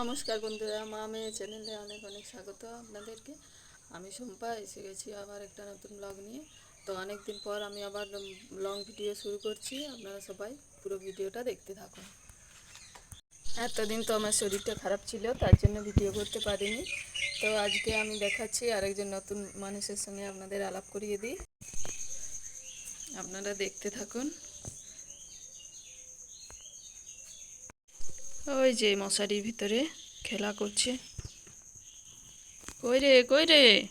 নমস্কার বন্ধুরা, মা মেয়ে চ্যানেলে অনেক অনেক স্বাগত আপনাদেরকে। আমি শম্পা, এসে গেছি আবার একটা নতুন ব্লগ নিয়ে। তো অনেক দিন পর আমি আবার লং ভিডিও শুরু করছি, আপনারা সবাই পুরো ভিডিওটা দেখতে থাকুন। এতদিন তো আমার শরীরটা খারাপ ছিল, তার জন্য ভিডিও করতে পারিনি। তো আজকে আমি দেখাচ্ছি আরেকজন নতুন মানুষের সঙ্গে আপনাদের আলাপ করিয়ে দিই। আপনারা দেখতে থাকুন। ওই যে মশারির ভিতরে খেলা করছে। কই রে কই রে?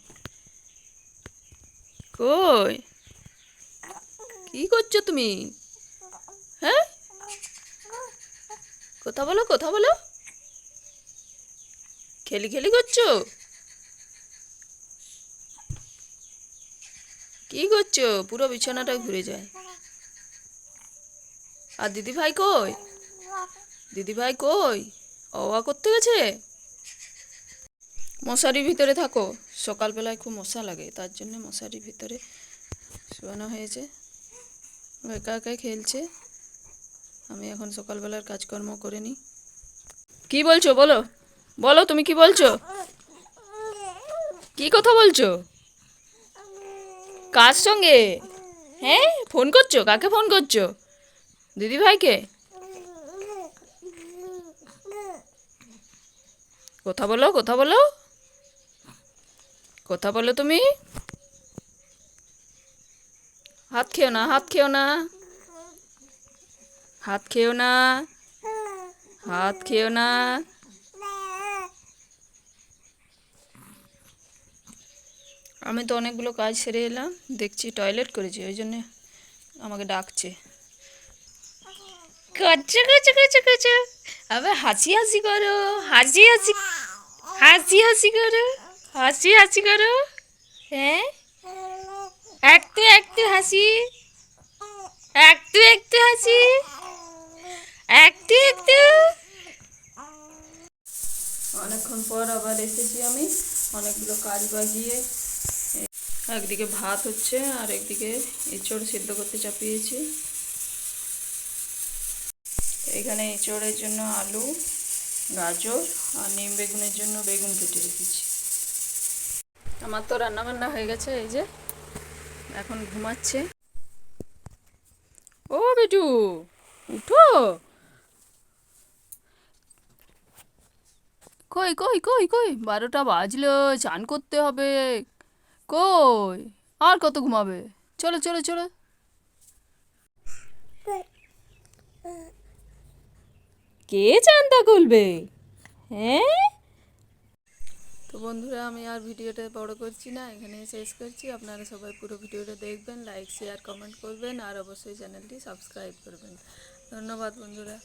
কই? কি করছ তুমি? হ্যাঁ? কথা বলো কথা বলো। খেলি খেলি করছ? কি করছ? পুরো বিছানাটা ঘুরে যায়। আর দিদি ভাই কই? দিদি ভাই কই? অওয়া করতে গেছে? মশারির ভিতরে থাকো। সকালবেলায় খুব মশা লাগে, তার জন্য মশারির ভিতরে শোয়ানো হয়েছে। একা একাই খেলছে। আমি এখন সকালবেলার কাজকর্ম করে নিই। কি বলছো? বলো। বলো, তুমি কি বলছো? কি কথা বলছো? কার সঙ্গে? হ্যাঁ? ফোন করছ? কাকে ফোন করছ? দিদি কথা বলো কথা বলো। কথা বলো তুমি। হাত খেও না, হাত খেও না। হাত খেও না। হাত খেও না। আমি তো অনেকগুলো কাজ সেরে এলাম, দেখছি টয়লেট করেছি, ওই জন্য আমাকে ডাকছে। করছ করছ করছ করছ আবার হাসি হাসি করো হাসি হাসি হাসি হাসি করো হাসি হাসি করো হ্যাঁ একটু একটু হাসি একটু একটু হাসি একটু একটু অনেকক্ষণ পর আবার এসেছি আমি। অনেকগুলো কাজ বাগিয়ে একদিকে ভাত হচ্ছে আর একদিকে এঁচড় সিদ্ধ করতে চাপিয়েছি। এখানে এঁচড়ের জন্য আলু, গাজর আর নিম বেগুনের জন্য বেগুন কেটে রেখেছি। আমার তো রান্না বান্না হয়ে গেছে, এই যে এখন ঘুমাচ্ছে। ও বেটু, উঠো। কই কই কই কই, বারোটা বাজলো, চান করতে হবে। কই, আর কত ঘুমাবে? চলো চলো চলো। কে চান্দা করবে হ্যাঁ? তো বন্ধুরা, আমি আর ভিডিওটা বড় করছি না এখানে শেষ করছি। আপনারা সবাই পুরো ভিডিওটা দেখবেন লাইক শেয়ার কমেন্ট করবেন, আর অবশ্যই চ্যানেলটি সাবস্ক্রাইব করবেন। ধন্যবাদ বন্ধুরা।